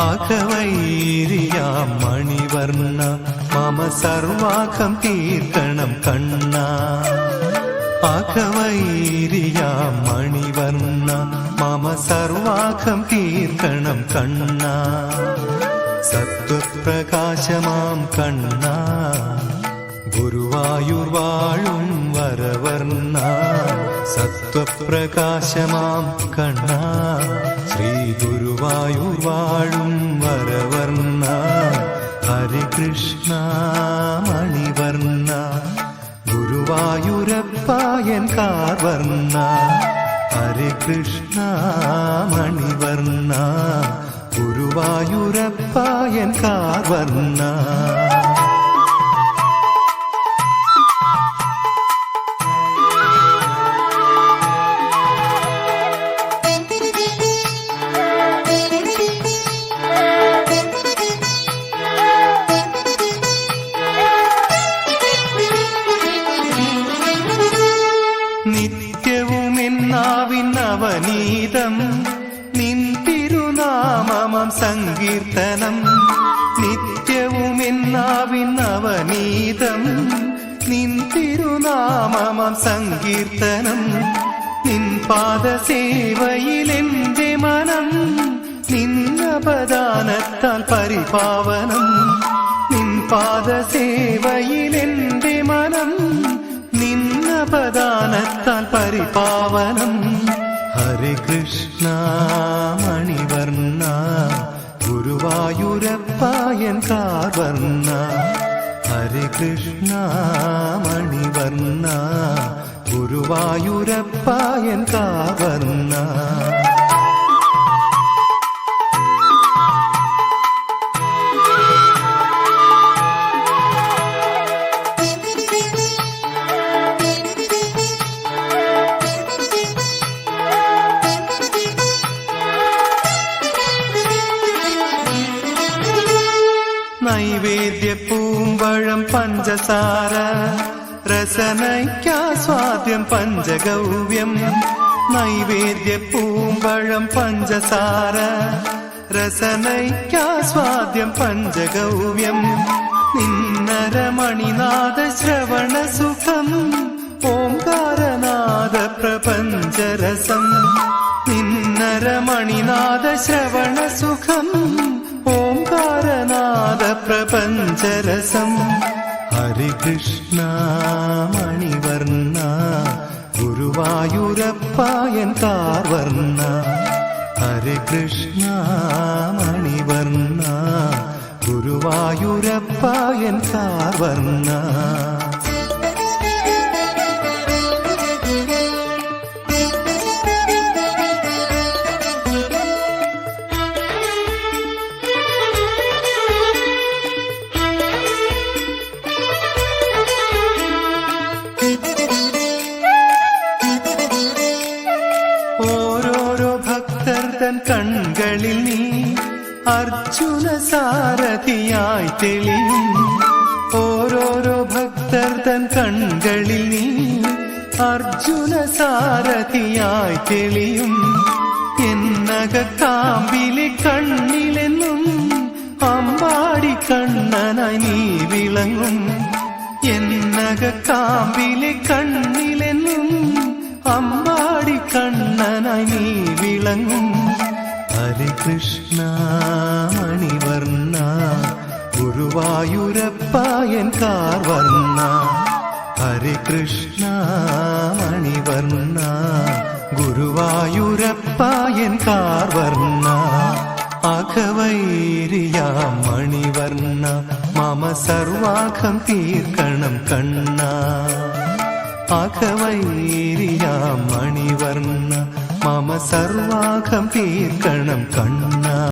അകവൈരിയാം മണിവർണ മമ സർവാഖം തീർക്കണം കണ്ണ അകവൈരിയാം മണിവർണ മമ സർവാഖം തീർക്കണം കണ്ണ സത്വപ്രകാശമാം കണ്ണ ഗുരുവായൂർ വാഴും വരവർണ സത്വപ്രകാശമാം കണ്ണ. ശ്രീ ഗുരുവായൂർ വരവർണ. ഹരികൃഷ്ണ മണിവർണ. ഗുരുവായൂരപ്പായൻ കാർവർണ. ഹരികൃഷ്ണ മണിവർണ. ഗുരുവായൂരപ്പായൻ കാർവർണ. അവനീതം നിൻ തിരുനാമം സങ്കീർത്തനം നിത്യവും എന്നാവിൻ നവനീതം നിൻ തിരുനാമം സങ്കീർത്തനം നിൻ പാദസേവയിലെന്റെ മനം നിന്നപദാനത്താൽ പരിപാവനം നിൻ പാദസേവയിലെന്റെ മനം നിന്നപദാനത്താൽ പരിപാവനം. ഹരേ കൃഷ്ണ മണിവർണ ഗുരുവായൂരപ്പായൻ കാർവർണ. ഹരി കൃഷ്ണ മണിവർണ ഗുരുവായൂരപ്പായൻ കാർവർണ. നൈവേദ്യ പൂമ്പഴം പഞ്ചസാര രസനയ്ക്കാസ്വാദ്യം പഞ്ചഗൗവ്യം നൈവേദ്യ പൂമ്പഴം പഞ്ചസാര രസനയ്ക്കാസ്വാദ്യം പഞ്ചഗൗവ്യം. നിന്നരമണിനാഥ ശ്രവണ സുഖം ഓംകാരനാഥ പ്രപഞ്ചരസം നിന്നരമണിനാഥ ശ്രവണ സുഖം പ്രപഞ്ചരസം ഹരികൃഷ്ണ മണിവർണ ഗുരുവായൂരപ്പായൻ കാർവർണ. ഹരികൃഷ്ണ മണിവർണ ഗുരുവായൂരപ്പായൻ കാർവർണ. തൻ കൺകളിൽ നീ അർജുന സാരഥിയായി തെളിയും ഓരോരോ ഭക്തർ തൻ കൺകളിൽ നീ അർജുന സാരഥിയായി തെളിയും എന്നകത്താമ്പിലെ കണ്ണിലെന്നും അമ്പാടി കണ്ണനായി നീ വിളങ്ങും. എന്നകക്കാമ്പിലെ കണ്ണിലെന്നും അമ്പാടി കണ്ണനായി നീ വിളങ്ങും. ഹരികൃഷ്ണ മണിവർണ ഗുരുവായൂരപ്പായൻ കാർവർണ ഹരികൃഷ്ണ മണിവർണ ഗുരുവായൂരപ്പായൻ കാർവർണ അഖവൈരിയ മണിവർണ മമ സർവാഖം തീർക്കണം കണ്ണ. അഖവൈരിയ മണിവർണ മമ സർവാഘം തീർക്കണം കണ്ണ.